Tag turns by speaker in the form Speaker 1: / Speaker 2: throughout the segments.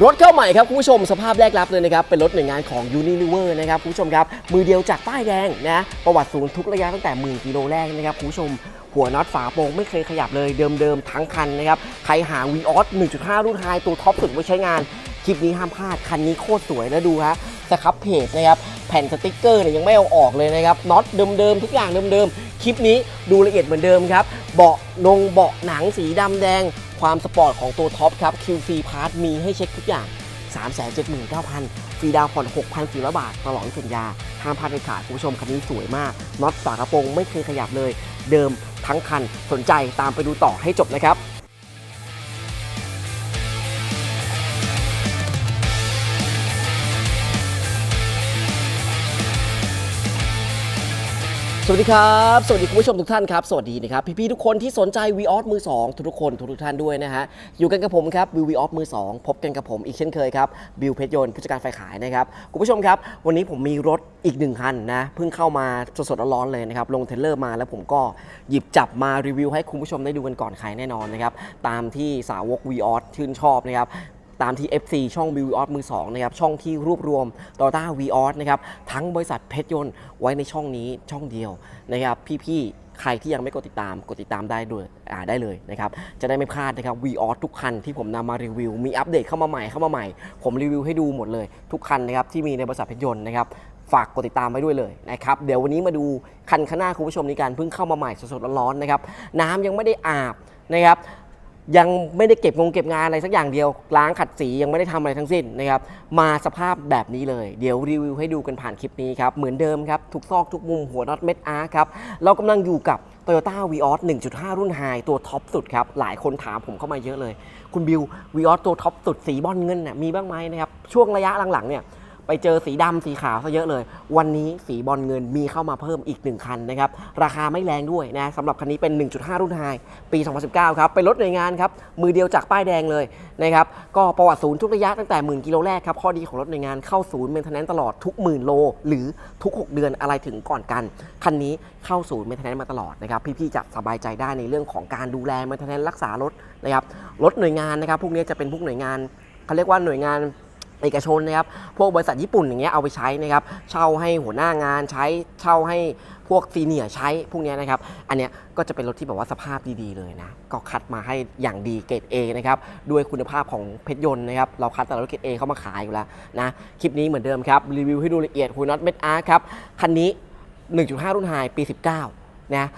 Speaker 1: รถเข้าใหม่ครับคุณผู้ชมสภาพแรกรับเลยนะครับ เป็นรถหน่วยงานของ Unilever นะครับคุณผู้ชมครับ มือเดียวจากป้ายแดงนะ ประวัติศูนย์ทุกระยะตั้งแต่หมื่นกิโลแรกนะครับคุณผู้ชม หัวน็อตฝาโปร่งไม่เคยขยับเลยเดิมๆทั้งคันนะครับ ใครหา v ีออส1.5 รุ่นไฮตัวท็อปสุดไว้ใช้งาน คลิปนี้ห้ามพลาด คันนี้โคตรสวยแล้วดูฮะสครับเพจนะครับแผ่นสติกเกอร์เนี่ยยังไม่เอาออกเลยนะครับน็อตเดิมๆทุกอย่างเดิมๆคลิปนี้ดูละเอียดเหมือนเดิมครับเบาะนงเบาะหนังสีดำแดง ความสปอร์ตของตัวท็อปครับ QC Part มีให้เช็คทุกอย่าง 379,000 ฟรีดาวน์ผ่อน 6,400 บาท ตลอดสัญญา ห้ามพลาดเด็ดขาดคุณผู้ชมคันนี้สวยมากน็อตฝากระโปรงไม่เคยขยับเลย เดิมทั้งคันสนใจตามไปดูต่อให้จบนะครับ สวัสดีครับ สวัสดีคุณผู้ชมทุกท่านครับ สวัสดีนะครับพี่ๆทุกคนที่สนใจ v ีออสมือ2ทุกๆคนทุกๆท่านด้วยนะฮะอยู่กันกับผมครับบิววีออสมือ 2 พบกันกับผมอีกเช่นเคยครับบิวเพชรยนต์ผู้จัดการฝ่ายขายนะครับคุณผู้ชมครับ วันนี้ผมมีรถอีกหนึ่งคันนะเพิ่งเข้ามาสดๆร้อนๆเลยนะครับลงเทเลอร์มาแล้วผมก็หยิบจับมารีวิวให้คุณผู้ชมได้ดูกันก่อนใครแน่นอนนะครับตามที่สาวก v ีออสชื่นชอบนะครับ ตามที่ FC ช่อง v ีออสมือ2นะครับช่องที่รวบรวม t o y ต้าวีออสนะครับทั้งบริษัทเพชรยนต์ไว้ในช่องนี้ช่องเดียวนะครับพี่ๆใครที่ยังไม่กดติดตามกดติดตามได้ด้วยอ่าได้เลยนะครับ จะได้ไม่พลาดนะครับวีออสทุกคันที่ผมนำมารีวิว มีอัปเดตเข้ามาใหม่เข้ามาใหม่ ผมรีวิวให้ดูหมดเลย ทุกคันนะครับที่มีในบริษัทเพชรยนต์นะครับฝากกดติดตามไว้ด้วยเลยนะครับ เดี๋ยววันนี้มาดูคันข้างหน้าคุณผู้ชมนี้กันเพิ่งเข้ามาใหม่สดๆร้อนๆนะครับ น้ำยังไม่ได้อาบนะครับ ยังไม่ได้เก็บงงเก็บงานอะไรสักอย่างเดียวล้างขัดสียังไม่ได้ทำอะไรทั้งสิ้นนะครับมาสภาพแบบนี้เลย เดี๋ยวรีวิวให้ดูกันผ่านคลิปนี้ครับ เหมือนเดิมครับ ทุกซอกทุกมุมหัวน็อตเม็ดอาร์ครับ เรากำลังอยู่กับ Toyota v ีออส1.5 รุ่นไฮตัวท็อปสุดครับ หลายคนถามผมเข้ามาเยอะเลย คุณบิว v ีออสตัวท็อปสุดสีบอลเงินน่ะมีบ้างไหมนะครับช่วงระยะหลังๆเนี่ย ไปเจอสีดำสีขาวซะเยอะเลย วันนี้สีบอลเงินมีเข้ามาเพิ่มอีก 1 คันนะครับ ราคาไม่แรงด้วยนะสำหรับคันนี้เป็น 1.5 รุ่นไฮปี 2019 ครับ เป็นรถหน่วยงานครับ มือเดียวจากป้ายแดงเลยนะครับ ก็ประวัติศูนย์ทุกระยะตั้งแต่หมื่นกิโลแรกครับ ข้อดีของรถหน่วยงานเข้าศูนย์เมนเทนแนนตลอดทุกหมื่นโล หรือทุก 6 เดือนอะไรถึงก่อนกัน คันนี้เข้าศูนย์เมนเทนแนนมาตลอดนะครับ พี่ๆจะสบายใจได้ในเรื่องของการดูแลเมนเทนแนนรักษารถนะครับ รถหน่วยงานนะครับ พวกนี้จะเป็นพวกหน่วยงานเขาเรียกว่าหน่วยงาน เอกชนนะครับ พวกบริษัทญี่ปุ่นอย่างเงี้ยเอาไปใช้นะครับ เช่าให้หัวหน้างานใช้ เช่าให้พวกซีเนียร์ใช้พวกเนี้ยนะครับ อันเนี้ยก็จะเป็นรถที่แบบว่าสภาพดีๆเลยนะ ก็คัดมาให้อย่างดีเกรด A นะครับ ด้วยคุณภาพของเพชรยนต์นะครับ เราคัดแต่รถเกรด A เข้ามาขายอยู่แล้วนะ คลิปนี้เหมือนเดิมครับ รีวิวให้ดูละเอียดหัวน็อตเม็ดอาร์ครับ คันนี้ 1.5 รุ่นไฮปี 19 นะ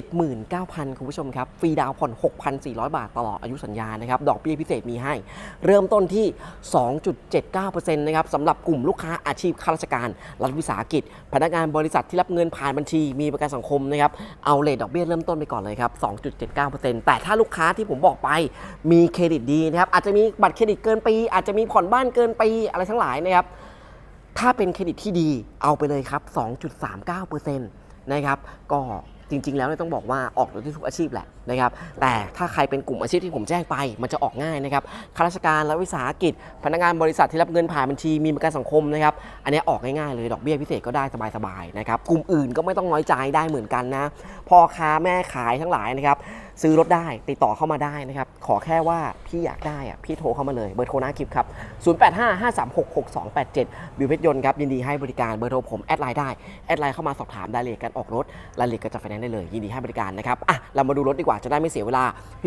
Speaker 1: 379,000คุณผู้ชมครับ ฟรีดาวน์ผ่อน 6,400 บาทตลอดอายุสัญญานะครับ ดอกเบี้ยพิเศษมีให้ เริ่มต้นที่ 2.79%นะครับสำหรับกลุ่มลูกค้าอาชีพข้าราชการ รัฐวิสาหกิจ พนักงานบริษัทที่รับเงินผ่านบัญชี มีประกันสังคมนะครับ เอาเลทดอกเบี้ยเริ่มต้นไปก่อนเลยครับ 2.79%แต่ถ้าลูกค้าที่ผมบอกไป มีเครดิตดีนะครับ อาจจะมีบัตรเครดิตเกินปี อาจจะมีผ่อนบ้านเกินปีอะไรทั้งหลายนะครับ ถ้าเป็นเครดิตที่ดี เอาไปเลยครับ 2.39% นะครับ ก็จริง ๆ แล้วต้องบอกว่าออกได้ทุกอาชีพแหละ นะครับแต่ถ้าใครเป็นกลุ่มอาชีพที่ผมแจ้งไป มันจะออกง่ายนะครับข้าราชการรัฐวิสาหกิจ พนักงานบริษัทที่รับเงินผ่านบัญชีมีประกันสังคมนะครับอันนี้ออกง่ายๆเลยดอกเบี้ยพิเศษก็ได้สบายๆนะครับกลุ่มอื่นก็ไม่ต้องน้อยใจได้เหมือนกันนะพ่อค้าแม่ขายทั้งหลายนะครับซื้อรถได้ติดต่อเข้ามาได้นะครับขอแค่ว่าพี่อยากได้อะพี่โทรเข้ามาเลยเบอร์โทรหน้าคลิปครับ 0855366287บิวเพชรยนต์ครับยินดีให้บริการเบอร์โทรผมแอดไลน์ได้แอดไลน์เข้ามาสอบถามรายละเอียดการออกรถรายละเอียดการจัดไฟแนนซ์ได้เลยยินดีให้บริการนะครับอะเรามาดูรถดีกว่าจะได้ไม่เสียเวลา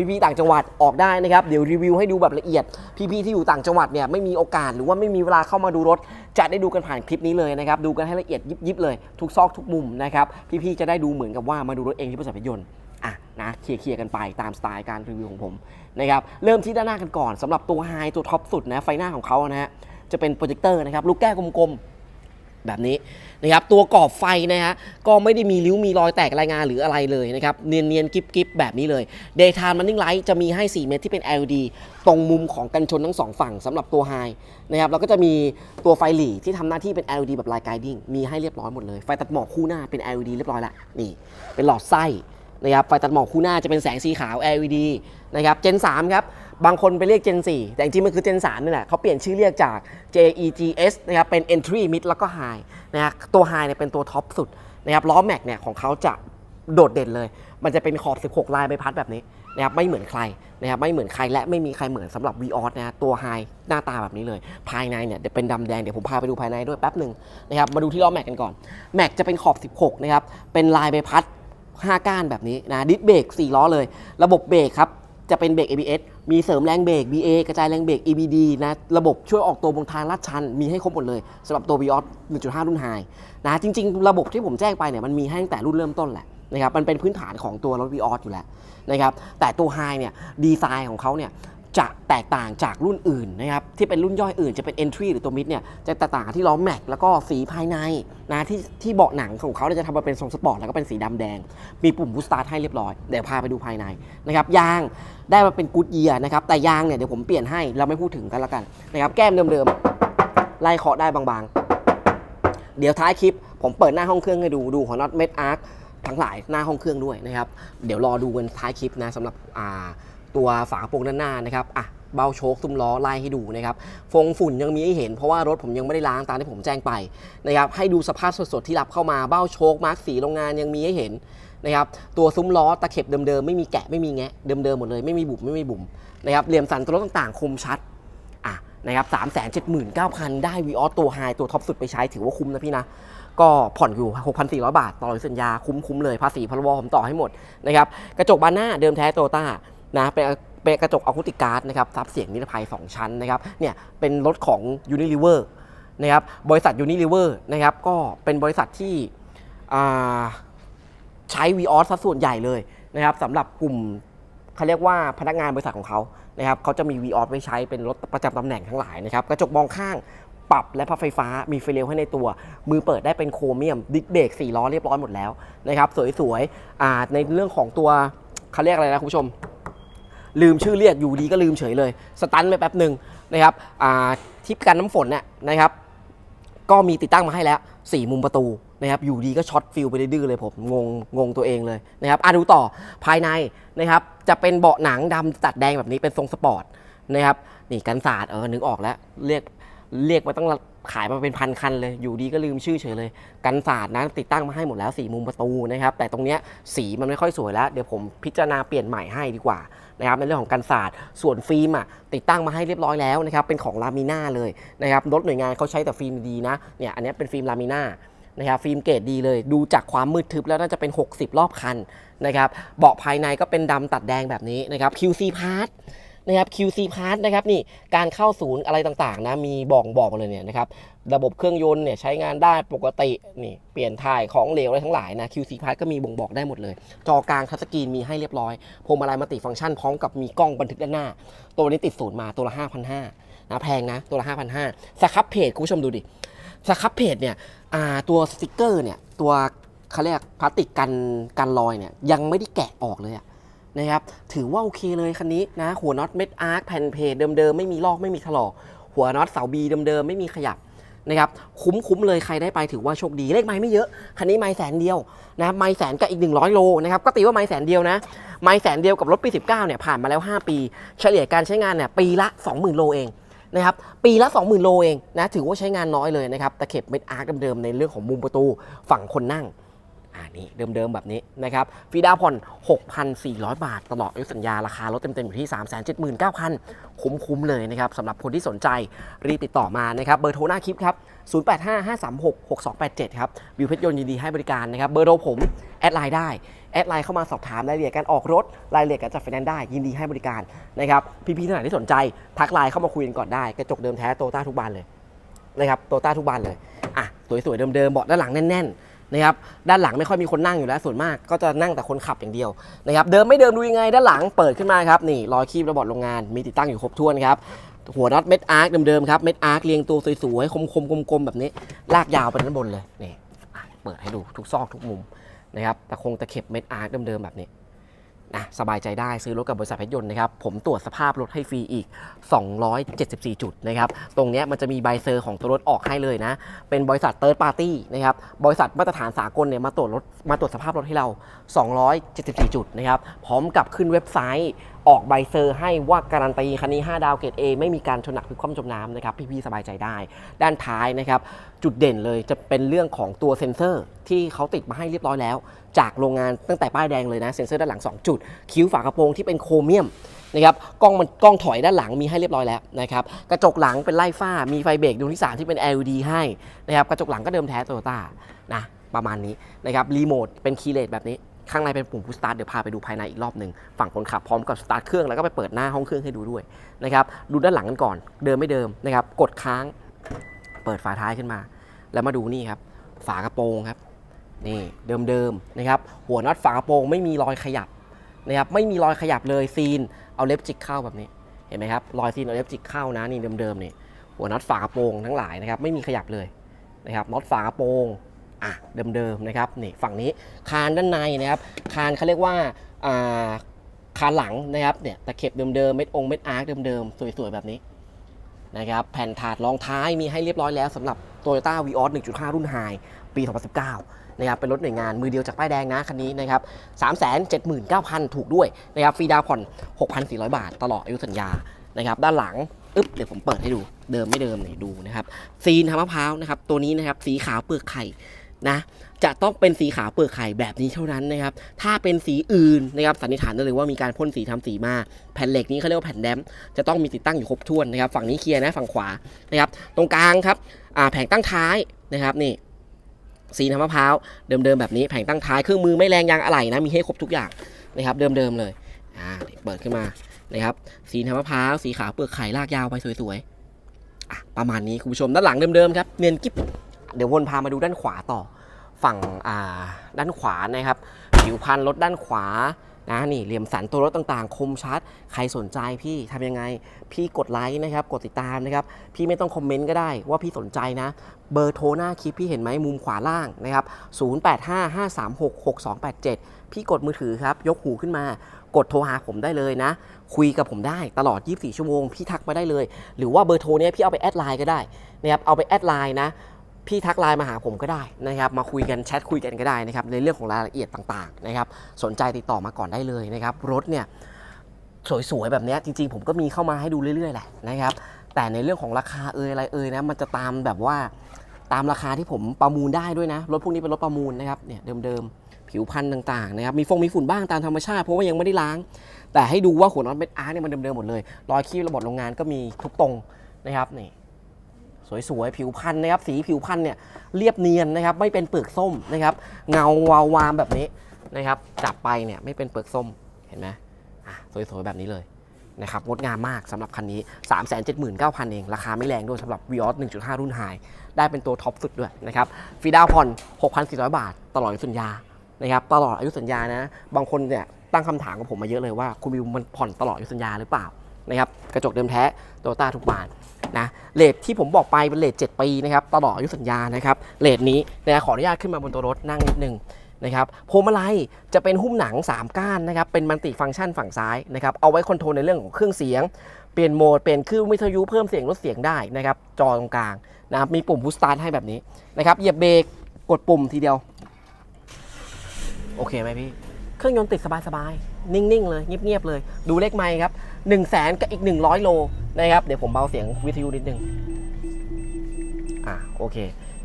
Speaker 1: พี่ๆต่างจังหวัดออกได้นะครับเดี๋ยวรีวิวให้ดูแบบละเอียด พี่ๆที่อยู่ต่างจังหวัดเนี่ยไม่มีโอกาสหรือว่าไม่มีเวลาเข้ามาดูรถ จะได้ดูกันผ่านคลิปนี้เลยนะครับดูกันให้ละเอียดยิบๆเลย ทุกซอกทุกมุมนะครับพี่ๆจะได้ดูเหมือนกับว่ามาดูรถเองที่บริษัทยนต์อะนะเคลียร์ๆกันไปตามสไตล์การรีวิวของผมนะครับเริ่มที่ด้านหน้ากันก่อนสำหรับตัวไฮตัวท็อปสุดนะไฟหน้าของเขานะฮะจะเป็นโปรเจคเตอร์นะครับลูกแก้วกลมๆ แบบนี้นะครับตัวกรอบไฟนะฮะก็ไม่ได้มีริ้วมีรอยแตกรายงานหรืออะไรเลยนะครับเนียนๆกิ๊บๆแบบนี้เลย Daytime Running Light จะมีให้ 4 เมตรที่เป็น LED ตรงมุมของกันชนทั้งสองฝั่งสำหรับตัวไฮนะครับแล้วก็จะมีตัวไฟหลีที่ทำหน้าที่เป็น LED แบบ Light Guiding มีให้เรียบร้อยหมดเลย ไฟตัดหมอกคู่หน้าเป็น LED เรียบร้อยละนี่เป็นหลอดไส้นะครับไฟตัดหมอกคู่หน้าจะเป็นแสงสีขาว LED นะครับ Gen 3ครับ บางคนไปเรียก Gen 4 แต่จริงๆมันคือ Gen 3นี่แหละเขาเปลี่ยนชื่อเรียกจาก JEGS นะครับเป็น Entry Mid แล้วก็ High นะฮะตัว High เนี่ยเป็นตัวท็อปสุดนะครับล้อแม็กเนี่ยของเขาจะโดดเด่นเลย มันจะเป็นขอบ 16 ลายใบพัดแบบนี้นะครับไม่เหมือนใครนะครับไม่เหมือนใครและไม่มีใครเหมือนสำหรับ v ีออสนะตัวไฮหน้าตาแบบนี้เลย ภายในเนี่ยเดี๋ยวเป็นดำแดงเดี๋ยวผมพาไปดูภายในด้วยแป๊บหนึ่งนะครับมาดูที่ล้อแม็กกันก่อนแม็กจะเป็นขอบ 16 นะครับเป็นลายใบพัด 5 ก้านแบบนี้นะดิสเบรก4ล้อเลย ระบบเบรกครับ จะเป็นเบรก ABS มีเสริมแรงเบรก BA กระจายแรงเบรก EBD นะ ระบบช่วยออกตัวบนทางลาดชัน มีให้ครบหมดเลยสำหรับตัว Vios 1.5 รุ่นไฮนะ จริง ๆ ระบบที่ผมแจ้งไปเนี่ยมันมีให้ตั้งแต่รุ่นเริ่มต้นแหละนะครับ มันเป็นพื้นฐานของตัวรถ Vios อยู่แล้วนะครับ แต่ตัวไฮเนี่ยดีไซน์ของเขาเนี่ย จะแตกต่างจากรุ่นอื่นนะครับที่เป็นรุ่นย่อยอื่นจะเป็น entry หรือตัว mid เนี่ยจะแตกต่างที่ล้อแม็กแล้วก็สีภายในนะที่ที่เบาะหนังของเขาจะทำมาเป็นทรงสปอร์ตแล้วก็เป็นสีดำแดง มีปุ่มบูสตาร์ทให้เรียบร้อยเดี๋ยวพาไปดูภายในนะครับยางได้มาเป็นกูดเยียนะครับแต่ยางเนี่ยเดี๋ยวผมเปลี่ยนให้เราไม่พูดถึงกันละกันนะครับแก้มเดิมๆไล่เคาะได้บางๆ เดี๋ยวท้ายคลิป ผมเปิดหน้าห้องเครื่องให้ดูดูของน็อตเม็ดอาร์คทั้งหลายหน้าห้องเครื่องด้วยนะครับ เดี๋ยวรอดูกันท้ายคลิปนะสำหรับ ตัวฝากระโปรงด้านหน้านะครับอะเบาโชคซุ้มล้อไล่ให้ดูนะครับฟงฝุ่นยังมีให้เห็นเพราะว่ารถผมยังไม่ได้ล้างตามที่ผมแจ้งไปนะครับให้ดูสภาพสดๆที่รับเข้ามาเบ้าโชคมาร์กสีโรงงานยังมีให้เห็นนะครับตัวซุ้มล้อตะเข็บเดิมๆไม่มีแกะไม่มีแงะเดิมๆหมดเลยไม่มีบุบไม่มีบุ๋มนะครับเหลี่ยมสันตัวรถต่างๆ คมชัดอะนะครับสามแสนเจ็ดหมื่นเก้าพันได้วีออสตัวไฮตัวท็อปสุดไปใช้ถือว่าคุ้มนะพี่นะก็ผ่อนอยู่ 6,400 บาท ต่อสัญญาคุ้มๆเลย ภาษีพรบผมต่อให้หมดนะครับ กระจกบานหน้าเดิมแท้โตต้า นะเป็นเป็นกระจกอะคูติการ์ดนะครับซับเสียงนิรภัย 2 ชั้นนะครับเนี่ยเป็นรถของ Unilever นะครับบริษัท Unilever นะครับก็เป็นบริษัทที่ใช้ v ีออสส่วนใหญ่เลยนะครับสำหรับกลุ่มเขาเรียกว่าพนักงานบริษัทของเขานะครับเขาจะมี v ีออสไว้ใช้เป็นรถประจำตำแหน่งทั้งหลายนะครับกระจกมองข้างปรับและพับไฟฟ้ามีไฟเลี้ยวให้ในตัว มือเปิดได้เป็นโครเมียมดิสเบรก4ล้อเรียบร้อยหมดแล้วนะครับสวยๆในเรื่องของตัวเขาเรียกอะไรนะคุณผู้ชม ลืมชื่อเรียกอยู่ดีก็ลืมเฉยเลย สตันไปแป๊บหนึ่งนะครับทิปกันน้ำฝนเนี่ยนะครับ ก็มีติดตั้งมาให้แล้ว 4 มุมประตูนะครับอยู่ดีก็ช็อตฟิลไปดื้อเลยผมงงงงตัวเองเลยนะครับอะดูต่อภายในนะครับจะเป็นเบาะหนังดำตัดแดงแบบนี้เป็นทรงสปอร์ตนะครับนี่กันศาสตร์เออนึกออกแล้วเรียกเรียกมาตั้ง ขายมาเป็นพันคันเลย อยู่ดีก็ลืมชื่อเฉยเลย กันศาสตร์นะติดตั้งมาให้หมดแล้ว4มุมประตูนะครับ แต่ตรงเนี้ยสีมันไม่ค่อยสวยแล้ว เดี๋ยวผมพิจารณาเปลี่ยนใหม่ให้ดีกว่านะครับในเรื่องของกันศาสตร์ส่วนฟิล์มอะติดตั้งมาให้เรียบร้อยแล้วนะครับ เป็นของลามิน่าเลยนะครับรถหน่วยงานเขาใช้แต่ฟิล์มดีนะเนี่ยอันนี้เป็นฟิล์มลามิน่านะครับฟิล์มเกรดดีเลยดูจากความมืดทึบแล้วน่าจะเป็น 60 รอบคันนะครับเบาะภายในก็เป็นดำตัดแดงแบบนี้นะครับ QC Part นะครับ QC Part นะครับนี่การเข้าศูนย์อะไรต่างๆนะมีบอกบอกเลยเนี่ยนะครับระบบเครื่องยนต์เนี่ยใช้งานได้ปกตินี่เปลี่ยนถ่ายของเหลวอะไรทั้งหลายนะ QC Part ก็มีบ่งบอกได้หมดเลย จอกลางทัชสกรีนมีให้เรียบร้อยพวงมาลัยมัลติฟังก์ชันพร้อมกับมีกล้องบันทึกด้านหน้า ตัวนี้ติดศูนย์มาตัวละ5,500นะแพงนะตัวละ5,500สครับเพจคุณผู้ชมดูดิสครับเพจเนี่ยตัวสติกเกอร์เนี่ยตัวเขาเรียกพลาสติกกันกันรอยเนี่ยยังไม่ได้แกะออกเลยอะ นะครับถือว่าโอเคเลยคันนี้นะหัวน็อตเม็ดอาร์คแผ่นเพจเดิมๆไม่มีลอกไม่มีถลอก หัวน็อตเสาบีเดิมๆไม่มีขยับนะครับคุ้มคุ้มเลยใครได้ไปถือว่าโชคดีเลขไม้ไม่เยอะ คันนี้ไม้แสนเดียวนะไม้แสนกับอีก 100 โลนะครับก็ตีว่าไม้แสนเดียวนะ ไม้แสนเดียวกับรถปี 19เนี่ยผ่านมาแล้ว 5 ปี เฉลี่ยการใช้งานเนี่ยปีละ 20,000 โลเองนะครับปีละ 20,000 โลเองนะถือว่าใช้งานน้อยเลยนะครับตะเข็บเม็ดอาร์คเดิมๆในเรื่องของมุมประตูฝั่งคนนั่ง นี่เดิมๆ แบบนี้นะครับฟรีดาวผ่อน 6,400 บาท ตลอดอายุสัญญาราคารถเต็มๆ อยู่ที่ 379,900 คุ้มๆ เลยนะครับสำหรับคนที่สนใจรีบติดต่อมานะครับเบอร์โทรหน้าคลิปครับ 0855366287 ครับวิวเพชรยนต์ยินดีให้บริการนะครับเบอร์โทรผมแอดไลน์ได้แอดไลน์เข้ามาสอบถามรายละเอียดการออกรถรายละเอียดการจัดไฟแนนซ์ได้ ยินดีให้บริการนะครับพี่ๆท่านไหนที่สนใจ ทักไลน์เข้ามาคุยกันก่อนได้ กระจกเดิมแท้โตต้าทุกบานเลยนะครับโตต้าทุกบานเลยอะสวยๆเดิมๆเบาะด้านหลังแน่นๆ นะครับด้านหลังไม่ค่อยมีคนนั่งอยู่แล้วส่วนมากก็จะนั่งแต่คนขับอย่างเดียวนะครับเดิมไม่เดิมดูยังไงด้านหลังเปิดขึ้นมาครับนี่รอยคีบระบบโรงงานมีติดตั้งอยู่ครบถ้วนครับหัวน็อตเม็ดอาร์คเดิมๆครับเม็ดอาร์คเรียงตัวสวยๆคมๆกลมๆแบบนี้ ลากยาวไปด้านบนเลยนี่เปิดให้ดูทุกซอกทุกมุมนะครับตะคงตะเข็บเม็ดอาร์คเดิมๆแบบนี้ นะสบายใจได้ซื้อรถกับบริษัทเพชรยนต์นะครับผมตรวจสภาพรถให้ฟรีอีก 274 จุดนะครับตรงนี้มันจะมีใบเซอร์ของตัวรถออกให้เลยนะ เป็นบริษัทเติร์ดปาร์ตี้นะครับบริษัทมาตรฐานสากลเนี่ยมาตรวจรถมาตรวจสภาพรถให้เรา 274 จุดนะครับพร้อมกับขึ้นเว็บไซต์ออกใบเซอร์ให้ว่าการันตีคันนี้ 5 ดาวเกรด A ไม่มีการชนหนักพลิกคว่ำจมน้ำนะครับพี่ๆสบายใจได้ ด้านท้ายนะครับจุดเด่นเลยจะเป็นเรื่องของตัวเซ็นเซอร์ที่เขาติดมาให้เรียบร้อยแล้ว จากโรงงานตั้งแต่ป้ายแดงเลยนะเซ็นเซอร์ด้านหลัง 2 จุด คิ้วฝากระโปรงที่เป็นโครเมียมนะครับกล้องมันกล้องถอยด้านหลังมีให้เรียบร้อยแล้วนะครับกระจกหลังเป็นไล่ฝ้า มีไฟเบรกดวงที่3ที่เป็น LED ให้นะครับกระจกหลังก็เดิมแท้โตโยต้านะประมาณนี้นะครับรีโมทเป็นคีย์เลสแบบนี้ ข้างในเป็นปุ่มพุชสตาร์ทเดี๋ยวพาไปดูภายในอีกรอบหนึ่งฝั่งคนขับพร้อมกับสตาร์ทเครื่องแล้วก็ไปเปิดหน้าห้องเครื่องให้ดูด้วยนะครับดูด้านหลังกันก่อน เดิมไม่เดิมนะครับกดค้าง เปิดฝาท้ายขึ้นมา แล้วมาดูนี่ครับฝากระโปรงครับนี่เดิมๆนะครับหัวน็อตฝากระโปรงไม่มีรอยขยับนะครับไม่มีรอยขยับเลยซีนเอาเล็บจิกเข้าแบบนี้เห็นไหมครับรอยซีนเอาเล็บจิกเข้านะนี่เดิมๆนี่หัวน็อตฝากระโปรงทั้งหลายนะครับไม่มีขยับเลยนะครับน็อตฝากระโปรง อะเดิมๆนะครับนี่ฝั่งนี้คานด้านในนะครับคานเขาเรียกว่าอ่าคานหลังนะครับเนี่ยตะเข็บเดิมๆเม็ดองเม็ดอาร์คเดิมๆสวยๆแบบนี้นะครับแผ่นถาดรองท้ายมีให้เรียบร้อยแล้วสำหรับ Toyota v ีออส1.5 รุ่นไฮปี 2019 นะครับ เป็นรถหน่วยงานมือเดียวจากป้ายแดงนะคันนี้นะครับ 379,000 ถูกด้วยนะครับฟรีดาวน์ผ่อน 6,400 บาทตลอดอายุสัญญา นะครับ ด้านหลัง อึ๊บ เดี๋ยวผมเปิดให้ดู เดิมไม่เดิมเนี่ยดูนะครับ ซีนทำมะพร้าวนะครับ ตัวนี้นะครับ สีขาวเปลือกไข่ นะจะต้องเป็นสีขาวเปลือกไข่แบบนี้เท่านั้นนะครับ ถ้าเป็นสีอื่นนะครับสันนิษฐานได้เลยว่ามีการพ่นสีทำสีมา แผ่นเหล็กนี้เขาเรียกว่าแผ่นแดมจะต้องมีติดตั้งอยู่ครบถ้วนนะครับ ฝั่งนี้เคลียร์นะฝั่งขวานะครับ ตรงกลางครับแผงตั้งท้ายนะครับนี่สีน้ำมะพร้าวเดิมๆแบบนี้แผงตั้งท้ายเครื่องมือไม่แรงยางอะไหล่นะมีให้ครบทุกอย่างนะครับ เดิมๆเลยอ่าเปิดขึ้นมานะครับ สีน้ำมะพร้าวสีขาวเปลือกไข่ลากยาวไปสวยๆประมาณนี้คุณผู้ชมด้านหลังเดิมๆครับเนียนกิ๊บ เดี๋ยววนพามาดูด้านขวาต่อ ฝั่งด้านขวานะครับ ผิวพันรถด้านขวานะนี่เหลี่ยมสันตัวรถต่างๆ คมชัด ใครสนใจพี่ทำยังไง พี่กดไลค์นะครับ กดติดตามนะครับ พี่ไม่ต้องคอมเมนต์ก็ได้ว่าพี่สนใจนะ เบอร์โทรหน้าคลิปพี่เห็นไหมมุมขวาล่างนะครับ 0855366287 พี่กดมือถือครับ ยกหูขึ้นมา กดโทรหาผมได้เลยนะ คุยกับผมได้ตลอด 24 ชั่วโมง พี่ทักมาได้เลย หรือว่าเบอร์โทรเนี้ยพี่เอาไปแอดไลน์ก็ได้นะครับเอาไปแอดไลน์นะ พี่ทักไลน์มาหาผมก็ได้นะครับ มาคุยกันแชทคุยกันก็ได้นะครับ ในเรื่องของรายละเอียดต่างๆนะครับ สนใจติดต่อมาก่อนได้เลยนะครับ รถเนี่ยสวยๆแบบนี้จริงๆ ผมก็มีเข้ามาให้ดูเรื่อยๆแหละนะครับ แต่ในเรื่องของราคาเอ่ยอะไรเอ่ยนะมันจะตามแบบว่าตามราคาที่ผมประมูลได้ด้วยนะ รถพวกนี้เป็นรถประมูลนะครับเนี่ยเดิมๆ ผิวพันธุ์ต่างๆนะครับมีฟงมีฝุ่นบ้างตามธรรมชาติเพราะว่ายังไม่ได้ล้าง แต่ให้ดูว่าหัวน็อตเม็ดอาร์เนี่ยมันเดิมๆหมดเลยรอยคีบระบบโรงงานก็มีทุกตรงนะครับนี่ สวยๆ ผิวพันธุ์นะครับ สีผิวพันธุ์เนี่ยเรียบเนียนนะครับ ไม่เป็นเปลือกส้มนะครับ เงาวาววามแบบนี้นะครับ จับไปเนี่ยไม่เป็นเปลือกส้ม เห็นไหมอะสวยๆ แบบนี้เลยนะครับ งดงามมากสำหรับคันนี้ 3 7 9 0 0 0 เอง ราคาไม่แรงด้วยสำหรับ v ีออส1.5 รุ่นไฮได้เป็นตัวท็อปสุดด้วยนะครับ ฟรีดาวน์ผ่อน 6,400 บาท ตลอดอายุสัญญา นะครับ ตลอดอายุสัญญานะ บางคนเนี่ยตั้งคำถามกับผมมาเยอะเลยว่า คุณวิวมันผ่อนตลอดอายุสัญญาหรือเปล่านะครับ กระจกเดิมแท้โตต้าทุกบาน นะเลทที่ผมบอกไปเป็นเลท7ปีนะครับตลอดอายุสัญญานะครับเลทนี้นะขออนุญาตขึ้นมาบนตัวรถนั่งนิดนึงนะครับพวงมาลัยจะเป็นหุ้มหนัง 3 ก้านนะครับเป็นมัลติฟังก์ชันฝั่งซ้ายนะครับเอาไว้คอนโทรลในเรื่องของเครื่องเสียง เปลี่ยนโหมด เปลี่ยนคลื่นวิทยุเพิ่มเสียงลดเสียงได้นะครับจอตรงกลางนะครับมีปุ่มพุชสตาร์ทให้แบบนี้นะครับเหยียบเบรกกดปุ่มทีเดียว โอเคไหมพี่ เครื่องยนต์ติดสบายๆ นิ่ง ๆ เลย เงียบ ๆ เลย ดูเลขไมค์ครับ 1 0 0 0 0แสนกับอีก 100 โล นะครับเดี๋ยวผมเบาเสียงวิทยุนิดนึงอ่าโอเค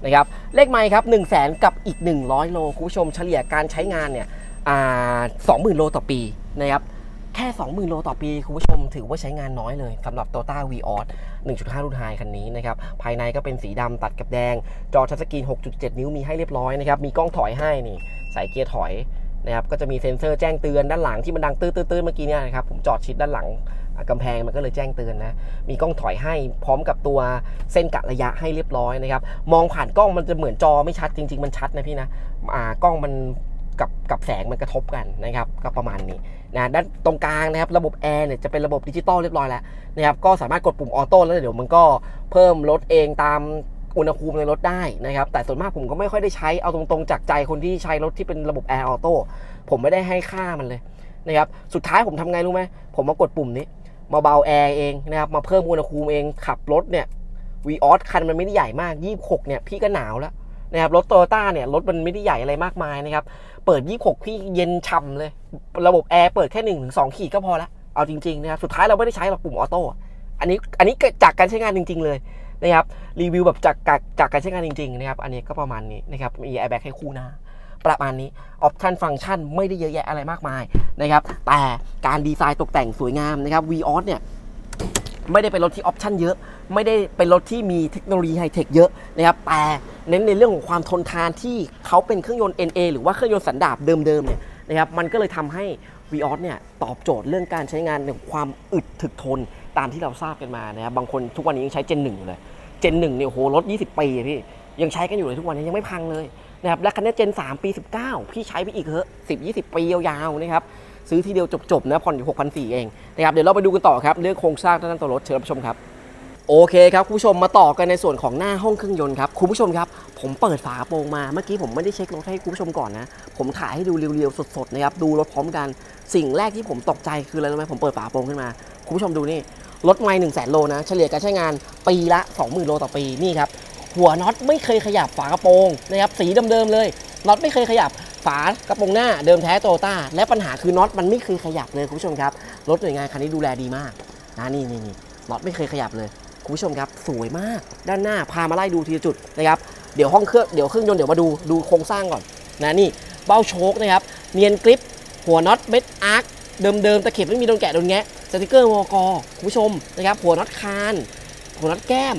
Speaker 1: นะครับเลขไมค์ครับ1 0 0 0 0แสนกับอีก 100 โลคุณผู้ชมเฉลี่ยการใช้งานเนี่ยอ่า20,000โลต่อปีนะครับแค่ 20,000 โลต่อปี คุณผู้ชมถือว่าใช้งานน้อยเลยสำหรับ Toyota v ีออส1.5 รุ่นไฮคันนี้นะครับ ภายในก็เป็นสีดำตัดกับแดง จอทัชสกรีน 6.7 นิ้วมีให้เรียบร้อยนะครับ มีกล้องถอยให้นี่ใส่เกียร์ถอยนะครับ ก็จะมีเซ็นเซอร์แจ้งเตือนด้านหลังที่มันดังตื้อๆเมื่อกี้เนี่ยนะครับ ผมจอดชิดด้านหลัง กำแพงมันก็เลยแจ้งเตือนนะ มีกล้องถอยให้พร้อมกับตัวเส้นกะระยะให้เรียบร้อยนะครับ มองผ่านกล้องมันจะเหมือนจอไม่ชัดจริง ๆ มันชัดนะพี่นะอ่ากล้องมันกับกับแสงมันกระทบกันนะครับก็ประมาณนี้นะด้านตรงกลางนะครับระบบแอร์เนี่ยจะเป็นระบบดิจิตอลเรียบร้อยแล้วนะครับก็สามารถกดปุ่มออโต้แล้วเดี๋ยวมันก็เพิ่มลดเองตามอุณหภูมิในรถได้นะครับ แต่ส่วนมากผมก็ไม่ค่อยได้ใช้เอาตรงๆ จากใจคนที่ใช้รถที่เป็นระบบแอร์ออโต้ผมไม่ได้ให้ค่ามันเลย นะครับสุดท้ายผมทำไงรู้ไหมผมมากดปุ่มนี้ มาเบาแอร์เองนะครับมาเพิ่มอุณหภูมิเองขับรถเนี่ยวีออสคันมันไม่ได้ใหญ่มาก 26เนี่ยพี่ก็หนาวแล้วนะครับรถโตโยต้าเนี่ยรถมันไม่ได้ใหญ่อะไรมากมายนะครับเปิด 26 พี่เย็นฉ่ำเลย ระบบแอร์เปิดแค่1-2ขีดก็พอละเอาจริงๆนะครับสุดท้ายเราไม่ได้ใช้หรอกปุ่มออโต้อันนี้อันนี้จากการใช้งานจริง ๆ เลยนะครับรีวิวแบบจากจากจากการใช้งานจริงๆนะครับอันนี้ก็ประมาณนี้นะครับมีแอร์แบ็กให้คู่หน้า ประมาณนี้ออปชันฟังก์ชันไม่ได้เยอะแยะอะไรมากมายนะครับแต่การดีไซน์ตกแต่งสวยงามนะครับ v ีออสเนี่ยไม่ได้เป็นรถที่ออปชันเยอะ ไม่ได้เป็นรถที่มีเทคโนโลยีไฮเทคเยอะนะครับแต่เน้นในเรื่องของความทนทานที่เขาเป็นเครื่องยนต์ NA หรือว่าเครื่องยนต์สันดาปเดิมๆเนี่ยนะครับมันก็เลยทำให้ v ีออสเนี่ยตอบโจทย์เรื่องการใช้งานในความอึดถึกทนตามที่เราทราบกันมานะครับบางคนทุกวันนี้ยังใช้เจนหนึ่งอยู่เลยเจนหนึ่งเนี่ยโหรถ 20 ปีพี่ยังใช้กันอยู่เลยทุกวันนี้ยังไม่พังเลย นะครับและคันนี้เจน 3 ปี 19 พี่ใช้ไปอีกเหอะ10 20 ปียาวๆนะครับซื้อทีเดียวจบๆนะผ่อนอยู่6,400เองนะครับเดี๋ยวเราไปดูกันต่อครับเรื่องโครงสร้างด้านตัวรถเชิญรับชมครับโอเคครับคุณผู้ชมมาต่อกันในส่วนของหน้าห้องเครื่องยนต์ครับคุณผู้ชมครับผมเปิดฝากระโปรงมาเมื่อกี้ผมไม่ได้เช็ครถให้คุณผู้ชมก่อนนะ ผมถ่ายให้ดูเรียวๆสดๆนะครับดูรถพร้อมกัน สิ่งแรกที่ผมตกใจคืออะไรรู้ไหมผมเปิดฝากระโปรงขึ้นมาคุณผู้ชมดูนี่รถไม่หนึ่งแสนโลนะ เฉลี่ยการใช้งานปีละ 20,000 โลต่อปีนี่ครับ หัวน็อตไม่เคยขยับฝากระโปรงนะครับสีเดิมๆเลยน็อตไม่เคยขยับฝากระโปรงหน้าเดิมแท้โตต้าและปัญหาคือน็อตมันไม่เคยขยับเลยคุณผู้ชมครับรถหน่วยงานคันนี้ดูแลดีมากนะนี่นี่นี่น็อตไม่เคยขยับเลยคุณผู้ชมครับสวยมากด้านหน้าพามาไล่ดูทีละจุดนะครับเดี๋ยวห้องเครื่องเดี๋ยวเครื่องยนต์เดี๋ยวมาดูดูโครงสร้างก่อนนะนี่เบ้าโชคนะครับเนียนกริปหัวน็อตเม็ดอาร์คเดิมๆตะเข็บไม่มีโดนแกะโดนแงะสติกเกอร์วอกอคุณผู้ชมนะครับหัวน็อตคานหัวน็อตแก้ม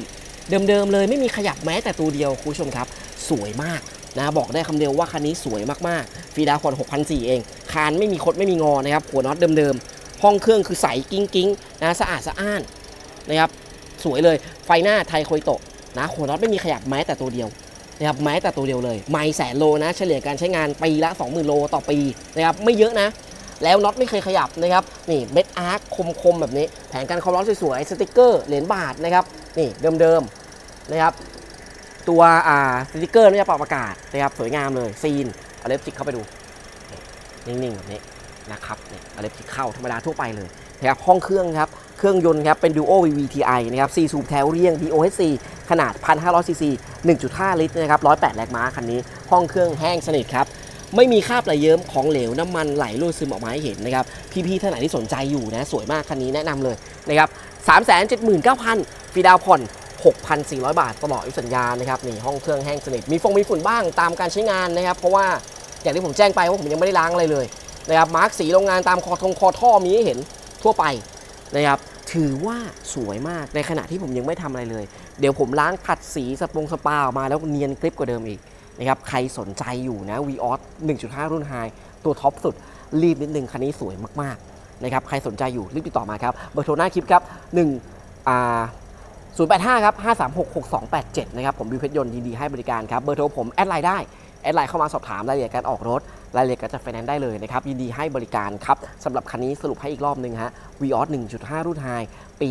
Speaker 1: เดิมๆเลยไม่มีขยับแม้แต่ตัวเดียวคุณผู้ชมครับ สวยมากนะบอกได้คำเดียวว่าคันนี้สวยมากๆฟีดาวอน6,400เอง คานไม่มีคดไม่มีงอนะครับหัวน็อตเดิมๆ ห้องเครื่องคือใสกิ้งๆนะสะอาดสะอ้านนะครับสวยเลยไฟหน้าไทยโคยโตะนะหัวน็อตไม่มีขยับแม้แต่ตัวเดียวนะครับแม้แต่ตัวเดียวเลย ไม่แสนโลนะเฉลี่ยการใช้งานปีละ 20,000 โลต่อปีนะครับไม่เยอะนะ แล้วน็อตไม่เคยขยับนะครับนี่เม็ดอาร์คคมๆแบบนี้ แผงกันความร้อนสวยๆสติกเกอร์เหรียญบาทนะครับนี่เดิมๆ นะครับ ตัวอ่าสติกเกอร์นี่จะปรับอากาศนะครับสวยงามเลยซีนเอาเล็บจิกเข้าไปดู นิ่งๆแบบนี้นะครับนี่เอาเล็บจิกเข้าธรรมดาทั่วไปเลยนะครับห้องเครื่องครับเครื่องยนต์ครับเป็น Duo VVTi นะครับ4สูบแถวเรียง DOHC ขนาด 1,500 cc 1.5 ลิตรนะครับ108 แรงม้าคันนี้ ห้องเครื่องแห้งสนิทครับ ไม่มีคราบไหลเยิ้มของเหลวน้ำมันไหลรั่วซึมออกมาให้เห็นนะครับ พี่ๆท่านไหนที่สนใจอยู่นะ สวยมากคันนี้แนะนำเลยนะครับ379,000ฟรีดาวน์ผ่อน 6,400 บาทตลอดอายุสัญญานะครับนี่ห้องเครื่องแห้งสนิทมีฟงมีฝุ่นบ้างตามการใช้งานนะครับ เพราะว่าอย่างที่ผมแจ้งไปว่าผมยังไม่ได้ล้างอะไรเลยนะครับมาร์กสีโรงงานตามคอทงคอท่อมีให้เห็นทั่วไปนะครับถือว่าสวยมากในขณะที่ผมยังไม่ทำอะไรเลย เดี๋ยวผมล้างขัดสีสปงสปาออกมาแล้วเนียนกริปกว่าเดิมอีกนะครับใครสนใจอยู่นะ v ีออส1.5 รุ่นไฮตัวท็อปสุด รีบนิดนึงคันนี้สวยมากๆนะครับใครสนใจอยู่รีบติดต่อมาครับเบอร์โทรหน้าคลิปครับ1อ่า 085 ครับ 536 6287 นะครับ ผมบิวเพชรยนต์ยินดีให้บริการครับ เบอร์โทรผม แอดไลน์ได้ แอดไลน์เข้ามาสอบถามรายละเอียดการออกรถ รายละเอียดการจัดไฟแนนซ์ได้เลยนะครับ ยินดีให้บริการครับสำหรับคันนี้สรุปให้อีกรอบหนึ่งฮะ v ีออส1.5 รุ่นไฮปี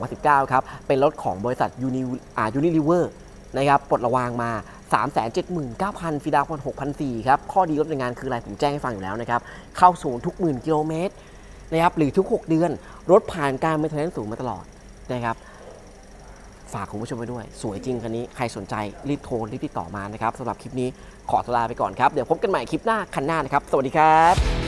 Speaker 1: 2019 ครับ เป็นรถของบริษัทยูนิอ่ายูนิลิเวอร์นะครับปลดระวางมา 379,000 ฟีดาวน์ผ่อน6,400ครับ ข้อดีรถในงานคืออะไรผมแจ้งให้ฟังอยู่แล้วนะครับ เข้าศูนย์ทุกหมื่นกิโลเมตรนะครับ หรือทุก 6 เดือน รถผ่านการเมนเทนแนนซ์สูงมาตลอดนะครับ ฝากคุณผู้ชมไว้ด้วย สวยจริงคันนี้ใครสนใจรีบโทรรีบติดต่อมานะครับสำหรับคลิปนี้ขอตัวลาไปก่อนครับ เดี๋ยวพบกันใหม่คลิปหน้าคันหน้านะครับ สวัสดีครับ